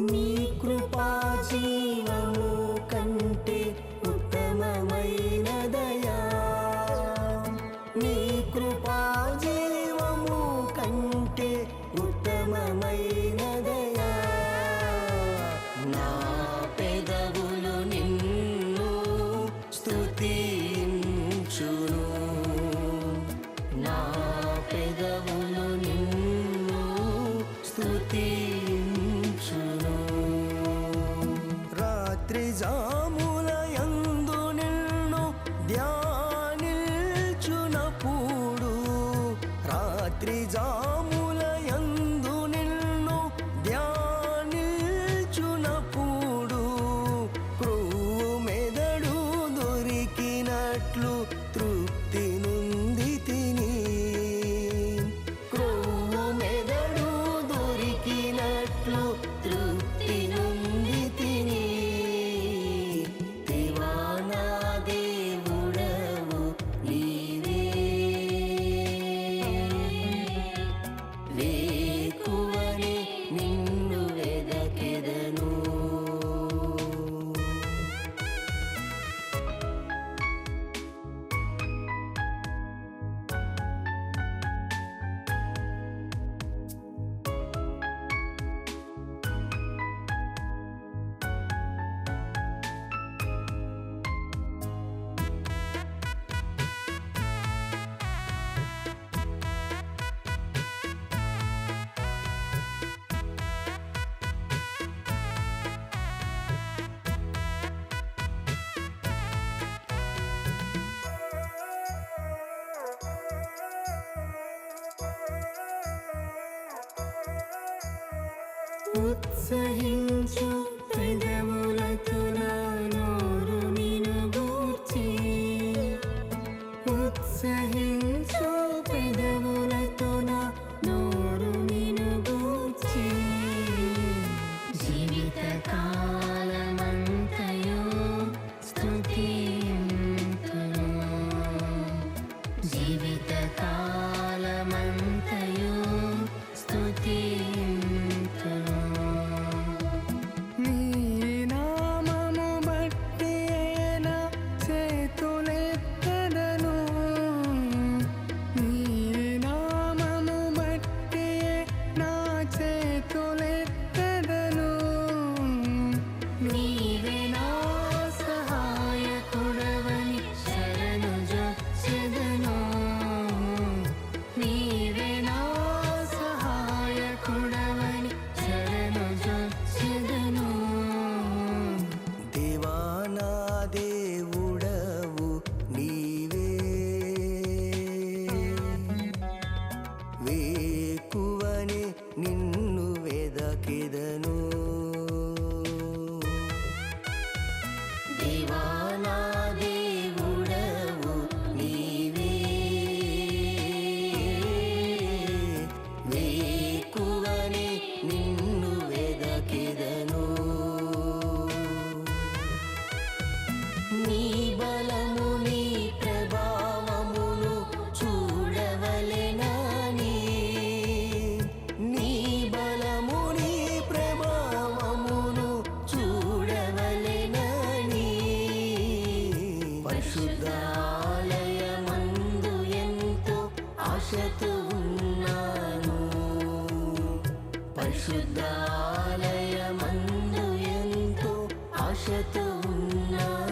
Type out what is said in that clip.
कृपा जीव ఉత్సహించు పెదవులతో వేకువనే నిన్న ശതം